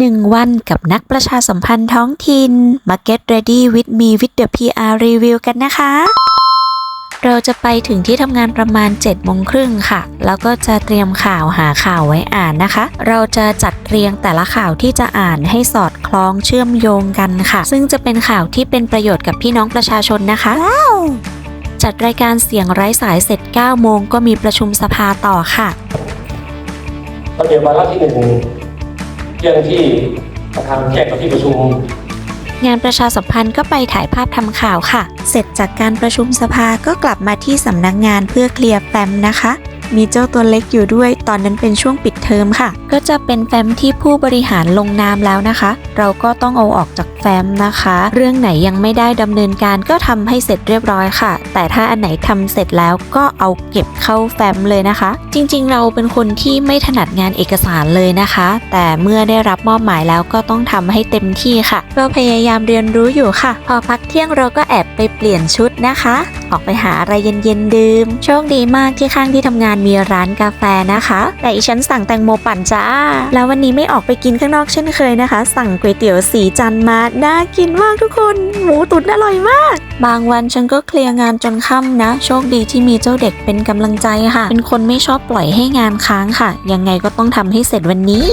1 วันกับนักประชาสัมพันธ์ท้องถิ่น มา Get Ready with me with the PR Review กันนะคะ เราจะไปถึงที่ทำงานประมาณ7โมงครึ่งค่ะ แล้วก็จะเตรียมข่าวหาข่าวไว้อ่านนะคะ เราจะจัดเรียงแต่ละข่าวที่จะอ่านให้สอดคล้องเชื่อมโยงกันค่ะ ซึ่งจะเป็นข่าวที่เป็นประโยชน์กับพี่น้องประชาชนนะคะจัดรายการเสียงไร้สายเสร็จ9โมงก็มีประชุมสภาต่อค่ะระเบียบวาระที่หนึ่ง เรื่องที่ประธานแจ้งกับที่ประชุม งานประชาสัมพันธ์ก็ไปถ่ายภาพทำข่าวค่ะ เสร็จจากการประชุมสภาก็กลับมาที่สำนักงานเพื่อเคลียร์แฟ้มนะคะ มีเจ้าตัวเล็กอยู่ด้วย ตอนนั้นเป็นช่วงปิดเทอมค่ะ ก็จะเป็นแฟ้มที่ผู้บริหารลงนามแล้วนะคะ เราก็ต้องเอาออกจากแฟ้มนะคะ เรื่องไหนยังไม่ได้ดำเนินการก็ทำให้เสร็จเรียบร้อยค่ะ แต่ถ้าอันไหนทำเสร็จแล้วก็เอาเก็บเข้าแฟ้มเลยนะคะ จริงๆ เราเป็นคนที่ไม่ถนัดงานเอกสารเลยนะคะ แต่เมื่อได้รับมอบหมายแล้วก็ต้องทำให้เต็มที่ค่ะ ก็พยายามเรียนรู้อยู่ค่ะ พอพักเที่ยงเราก็แอบไปเปลี่ยนชุดนะคะ ออกไปหาอะไรเย็นๆดื่ม โชคดีมากที่ข้างที่ทำงานมีร้านกาแฟนะคะ แต่อีฉันสั่งแตงโมปั่นจ้า แล้ววันนี้ไม่ออกไปกินข้างนอกเช่นเคยนะคะ สั่งก๋วยเตี๋ยวสีจันมาน่ากินมากทุกคน หมูตุ๋นอร่อยมาก บางวันฉันก็เคลียร์งานจนค่ำนะ โชคดีที่มีเจ้าเด็กเป็นกำลังใจค่ะ เป็นคนไม่ชอบปล่อยให้งานค้างค่ะ ยังไงก็ต้องทำให้เสร็จวันนี้